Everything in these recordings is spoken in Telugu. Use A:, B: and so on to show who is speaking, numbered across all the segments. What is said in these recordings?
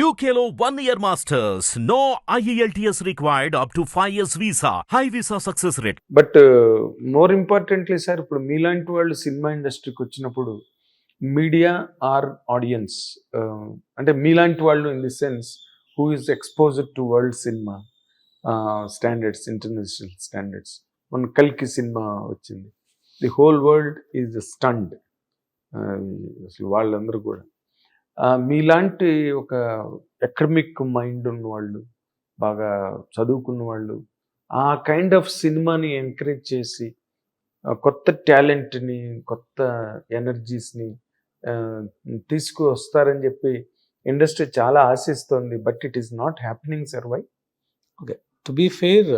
A: యూకేలో one year masters no IELTS required up to five years visa high visa success rate
B: but more importantly sir ఇప్పుడు మీలాంటి వాళ్ళు సినిమా ఇండస్ట్రీకి వచ్చినప్పుడు మీడియా ఆర్ ఆడియన్స్ అంటే మీలాంటి వాళ్ళు in the sense who is exposure to world cinema standards international standards మన కల్కి సినిమా వచ్చింది. The whole world is stunned అసలు వాళ్ళందరూ కూడా. మీలాంటి ఒక ఎకడమిక్ మైండ్ ఉన్న వాళ్ళు బాగా చదువుకున్న వాళ్ళు ఆ కైండ్ ఆఫ్ సినిమాని ఎంకరేజ్ చేసి కొత్త టాలెంట్ని కొత్త ఎనర్జీస్ని తీసుకువస్తారని చెప్పి ఇండస్ట్రీ చాలా ఆశిస్తోంది. But it is not happening sir why okay.
C: To be fair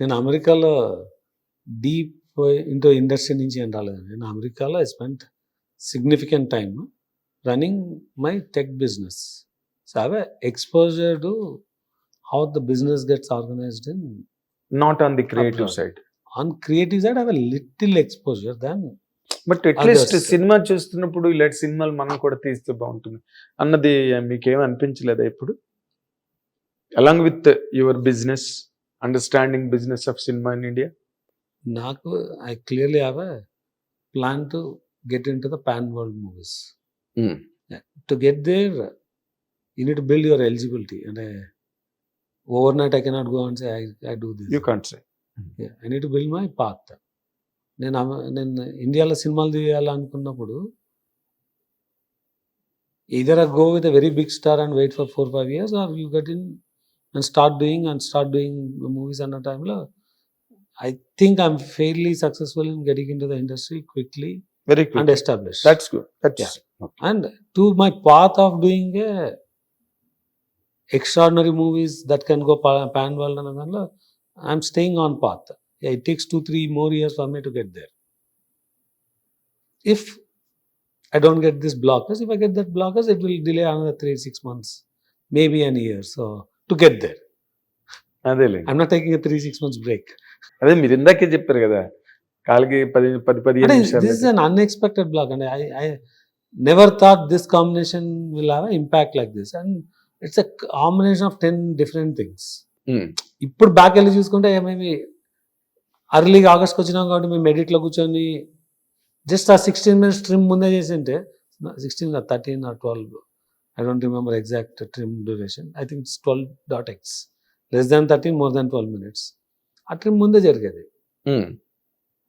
C: నేను అమెరికాలో డీప్ ఇంటో ఇండస్ట్రీ నుంచి ఏం రాలేదు నేను అమెరికాలో I spent significant time running my tech business so have exposure to how the business gets organised in
B: not on the creative
C: Abroad.
B: Side
C: on creative side have little exposure than
B: but at least. Cinema చూస్తున్నప్పుడు ఇలాంటి సినిమాలు మనం కూడా తీస్తే బాగుంటుంది అన్నది మీకేం అనిపించలేదా ఇప్పుడు along with your business understanding business of cinema in India
C: నాకు I clearly have a plan to get in to the pan world movies. To get there you need to build your eligibility అంటే overnight I cannot go and say I I do this
B: you can't say
C: I need to build my path నేను నేను ఇండియాలో సినిమాలు తీయాలనుకున్నప్పుడు either I go with a very big star and wait for four five years, or you get in and start doing and start doing movies a time. I think I'm fairly successful in getting into the industry quickly
B: very
C: and established.
B: That's good that's
C: and to my path of doing a extraordinary movies that can go pa- pan world and all, I'm staying on path. Yeah, it takes two three more years for me to get there. If I don't get this blockers, if I get that blockers, it will delay another three six months, maybe an year. So to get there,
B: అదేలే
C: I'm not taking a three six months break.
B: అదే మీరు ఇందాకే చెప్పారు కదా కాలికి పది పది
C: an unexpected block, and I, I never thought this combination will have an impact like this. And it's a combination of 10 different things.
B: Hmm.
C: ఇప్పుడు బ్యాక్ వెళ్ళి చూసుకుంటే మేబీ అర్లీగా ఆగస్ట్కి వచ్చినాం కాబట్టి మేము ఎడిట్లో కూర్చొని జస్ట్ ఆ సిక్స్టీన్ మినిట్స్ ట్రిమ్ ముందే చేసింటే sixteen thirteen or twelve I don't remember exact trim duration I think it's twelve dot x less than thirteen more than twelve minutes ఆ ట్రిమ్ ముందే జరిగేది.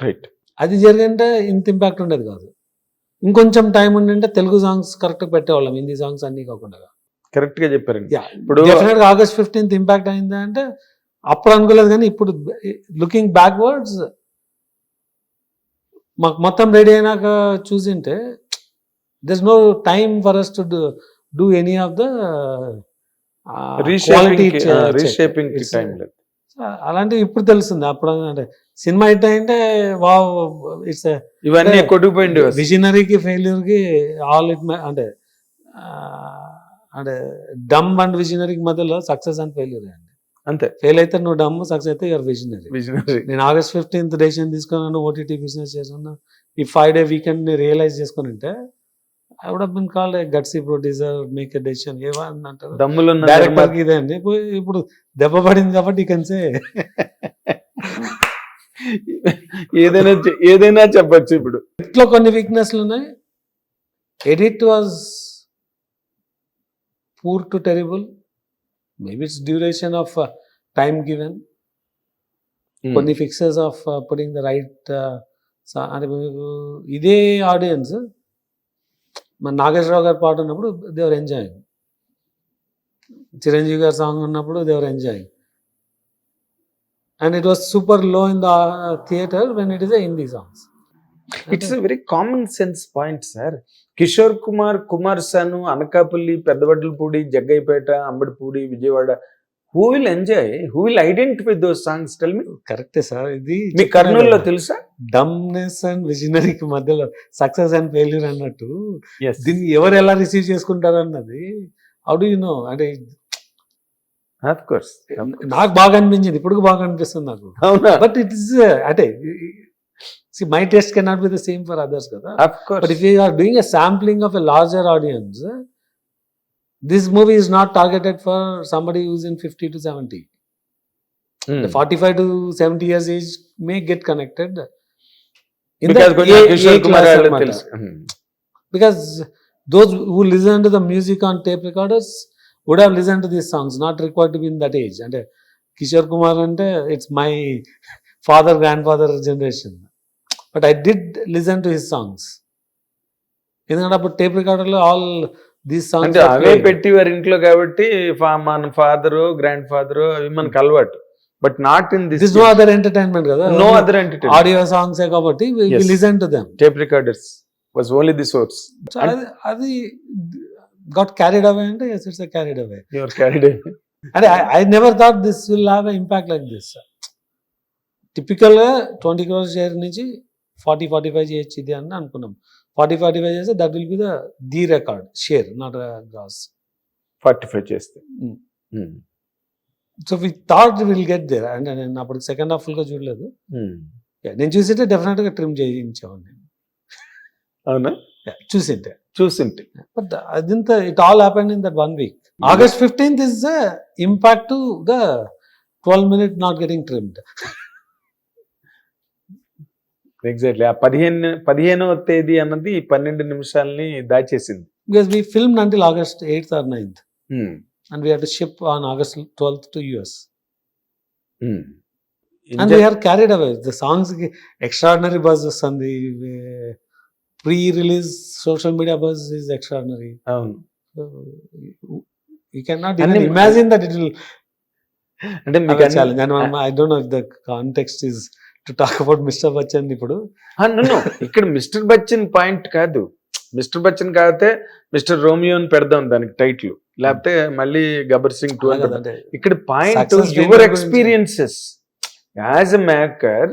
B: రైట్
C: అది జరిగింటే ఇంత ఇంపాక్ట్ ఉండేది కాదు. ఇంకొంచెం టైం ఉండింటే తెలుగు సాంగ్స్ కరెక్ట్ పెట్టేవాళ్ళం హిందీ సాంగ్స్ అన్ని కాకుండా.
B: కరెక్ట్గా చెప్పారండి.
C: Yeah,
B: ఇప్పుడు
C: ఆగస్ట్ ఫిఫ్టీన్త్ ఇంపాక్ట్ అయిందా అంటే అప్పుడు అనుకోలేదు కానీ ఇప్పుడు లుకింగ్ బ్యాక్వర్డ్స్ మాకు మొత్తం రెడీ అయినాక చూసింటే there no time for us to do any of the
B: reshaping reshaping time లేదు.
C: అలాంటివి ఇప్పుడు తెలుస్తుంది. అప్పుడు అంటే సినిమా హిట్ అంటే వా ఇట్స్
B: ఇవన్నీ కొట్టుకుపోయింది
C: విజనరీకి ఫెయిల్యూర్కి ఆల్ ఇట్ అంటే అంటే డమ్ అండ్ విజనరీకి మధ్యలో సక్సెస్ అండ్ ఫెయిల్యూర్ అండి.
B: అంతే.
C: ఫెయిల్ అయితే నువ్వు డమ్ సక్సెస్ అయితే యువర్ విజనరీ.
B: విజనరీ.
C: నేను ఆగస్ట్ ఫిఫ్టీన్త్ డెసిషన్ తీసుకున్నాను ఓటీటీ బిజినెస్ చేస్తున్నా ఈ ఫైవ్ డే వీకెండ్ని రియలైజ్ చేసుకుని ఉంటే I would been called gutsy producer make a decision ఏవా అని అంటారు.
B: దమ్ములు
C: డైరెక్టర్ ఇదే అండి. ఇప్పుడు దెబ్బ పడింది కాబట్టి కన్సే
B: ఏదైనా ఏదైనా చెప్పొచ్చు ఇప్పుడు.
C: ఇట్లా కొన్ని వీక్నెస్లు ఉన్నాయి. Edit was poor to terrible maybe it's duration of time given కొన్ని fixes of putting the right అంటే మీకు ఇదే ఆడియన్స్ మన నాగేశ్వరరావు గారు పాట ఉన్నప్పుడు దేవర్ ఎంజాయింగ్ చిరంజీవి గారి సాంగ్ ఉన్నప్పుడు they were enjoying and it was సూపర్లో in the theatre when it is Hindi songs.
B: It's very common sense point sir. Kishore Kumar Kumar Sanu Anakapalli Peddavadlapudi Jaggayyapeta Ambadipudi Vijayawada who will enjoy who will identify those songs tell me
C: కరెక్టే సార్ ఇది
B: మీ కర్నూలులో తెలుసా?
C: డమ్నెస్ అండ్ విజనరీకి మధ్యలో సక్సెస్ అండ్ ఫెయిల్యూర్ అన్నట్టు. దీన్ని ఎవరు ఎలా రిసీవ్ చేసుకుంటారు అన్నది? హౌ డు యు నో అంటే
B: కోర్స్
C: నాకు బాగా అనిపించింది. ఇప్పుడు బాగా అనిపిస్తుంది నాకు.
B: అవునా?
C: బట్ ఇట్ ఇస్ అంటే my taste can not be the same for others కదా. But if you are doing a sampling of a larger audience this movie is not targeted for somebody who's in 50 to 70
B: Hmm.
C: the 45 to 70 years age may get connected in
B: Because
C: the
B: కొంచెం
C: A-
B: Kishore
C: A
B: Kumar
C: class
B: వాళ్ళు
C: అన్నమాట.
B: తెలుసు Hmm.
C: because those who listen to the music on tape recorders would have listened to these songs not required to be in that age and Kishore Kumar అంటే it's my father grandfather generation but I did listen to his songs ఎందుకంటే అప్పుడు టేప్ రికార్డర్లో ఆల్ దీస్
B: అంటే అవే పెట్టి వారి ఇంట్లో కాబట్టి మన ఫాదర్ గ్రాండ్ ఫాదర్ అవి మనకు అలవాటు. But not in
C: this no other entertainment కదా?
B: నో అదర్ ఎంటర్టైన్
C: ఆడియో సాంగ్సే కాబట్టి. Listen to them
B: tape recorders was only the source
C: అది గాట్ క్యారీడ్ అవే అంటే yes it's carried away
B: your carried
C: అంటే I never thought this will have impact like this టిపికల్గా twenty crores share నుంచి ఫార్టీ ఫార్టీ ఫైవ్ చేయొచ్చు ఇది అని అనుకున్నాం. ఫార్టీ ఫార్టీ ఫైవ్ చేస్తే that will be the the record share not gross
B: forty five చేస్తే.
C: So we thought will get there అంటే నేను అప్పుడు సెకండ్ హాఫ్ ఫుల్గా చూడలేదు.
B: Hmm.
C: నేను చూసింటే డెఫినెట్గా ట్రిమ్ చేయించేవాడిని
B: అవునా?
C: Yeah, చూసింటే.
B: చూసింటి.
C: But అదింత it all happened in that one week August fifteenth is the impact to the twelve minute not getting trimmed
B: exactly ఆ పదిహేను పదిహేనవ తేదీ అన్నది పన్నెండు నిమిషాలని దాచేసింది.
C: బికాస్ మీ ఫిల్మ్
B: అంటే
C: August eight or ninth and we to ship on August
B: twelfth
C: to US and we're carried away the సాంగ్స్కి extraordinary buzz వస్తుంది pre release social media buzz is extraordinary
B: అవును. You
C: can
B: not
C: imagine that it will
B: అంటే మీకు
C: I don't know the context is to talk about Mr. Bachchan ఇప్పుడు.
B: నన్ను ఇక్కడ మిస్టర్ బచ్చన్ పాయింట్ కాదు. మిస్టర్ బచ్చన్ కాకపోతే మిస్టర్ రోమియో అని పెడదాం దానికి టైటిల్ లేకపోతే మళ్ళీ గబ్బర్ సింగ్ టూ అని ఇక్కడ point your experiences as a maker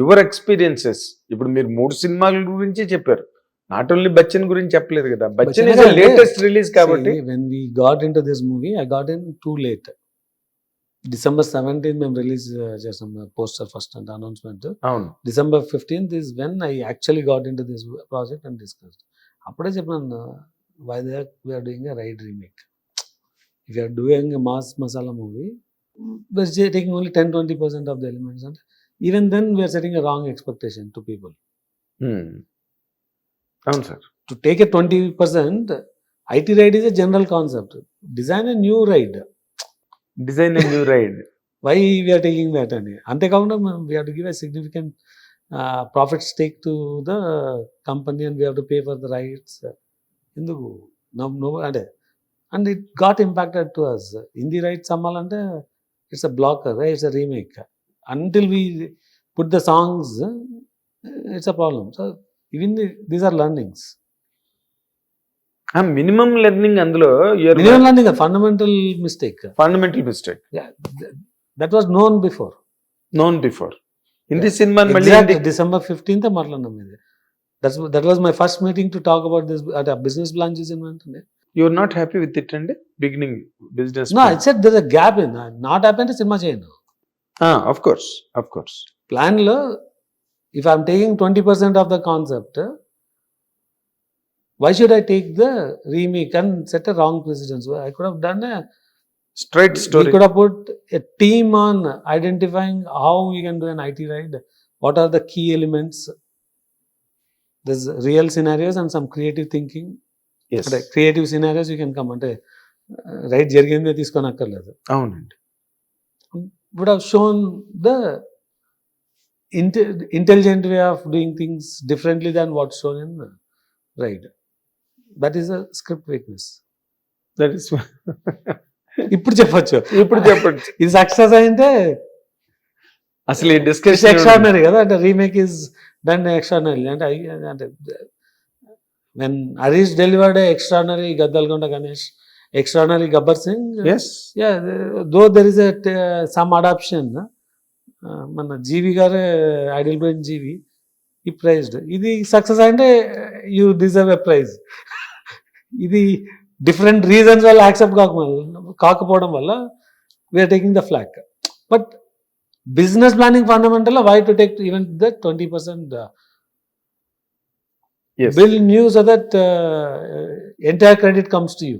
B: your experiences ఇప్పుడు మీరు మూడు సినిమాల గురించి చెప్పారు. నాట్ ఓన్లీ బచ్చన్ గురించి చెప్పలేదు కదా. బచ్చన్ ఇస్ లేటెస్ట్ రిలీజ్ కాబట్టి
C: See, when we got into this movie, I got in too late. December seventeenth మేము రిలీజ్ చేసాం పోస్టర్ ఫస్ట్ అంటే అనౌన్స్మెంట్
B: అవును.
C: December fifteenth is when I actually got into this project and discuss అప్పుడే చెప్పినాను why they we're doing Raid remake if you're doing mass masala movie taking only ten twenty percent of the elements అంటే even then we're setting a wrong expectation to people
B: Hmm. అవును sir.
C: To take a twenty percent IT raid is a general concept design a new raid
B: design new raid.
C: Why we're taking that అని అంతేకాకుండా we to give a significant profit stake to the company and we have to pay for the rights ఎందుకు? నో నో అంటే and it got impacted to us Hindi rights అమ్మాలంటే it's a blocker it's a remake until we put the songs it's a problem so ఇవి these are learnings
B: minimum learning అందులో your
C: minimum learning fundamental mistake
B: fundamental mistake
C: that was known before
B: known before Hindi cinema మళ్ళీ
C: డిసెంబర్ ఫిఫ్టీన్త్ మాట్లాడినాం ఇది that's that was my first meeting to talk about this అంటే బిజినెస్ ప్లాన్ చూసిన వెంటనే
B: your not happy with it అండి? Beginning business
C: no it set there gap in not happy అంటే సినిమా చేయను
B: ఆఫ్ కోర్స్ ఆఫ్ కోర్స్
C: ప్లాన్లో if I'm taking twenty percent of the concept why should I take the remake and set a wrong precedence I could have done a
B: straight
C: we
B: story
C: could have put a team on identifying how we can do an IT ride, what are the key elements. There's real scenarios and some creative thinking. అంటే creative scenarios you can come అంటే రైట్ జరిగిందే తీసుకొని అక్కర్లేదు
B: అవునండి
C: would have shown the intelligent way of doing things differently than what shown in Raid that is a script weakness
B: that is
C: ఇప్పుడు చెప్పొచ్చు.
B: ఇప్పుడు చెప్పండి
C: ఇది సక్సెస్ అయితే
B: అసలు ఈ డిస్కషన్
C: ఎక్స్ట్రాడినరీ కదా? అంటే రీమేక్ ఇస్ డన్ ఎక్స్ట్రాడినరీ అంటే అంటే when Harish delivered extraordinary Gaddalakonda Ganesh extraordinary Gabbar Singh
B: yes
C: yeah though there is some adaptation మన జీవి గారే ఐడియల్ బ్రెయిన్ జీవి ఈ ప్రైజ్డ్ ఇది సక్సెస్ అంటే యూ డిజర్వ్ ఎ ప్రైజ్ ఇది డిఫరెంట్ రీజన్స్ వల్ల యాక్సెప్ట్ కాక కాకపోవడం వల్ల we're taking the flak but business planning fundamental why to take even the twenty percent bill new so that entire credit comes to you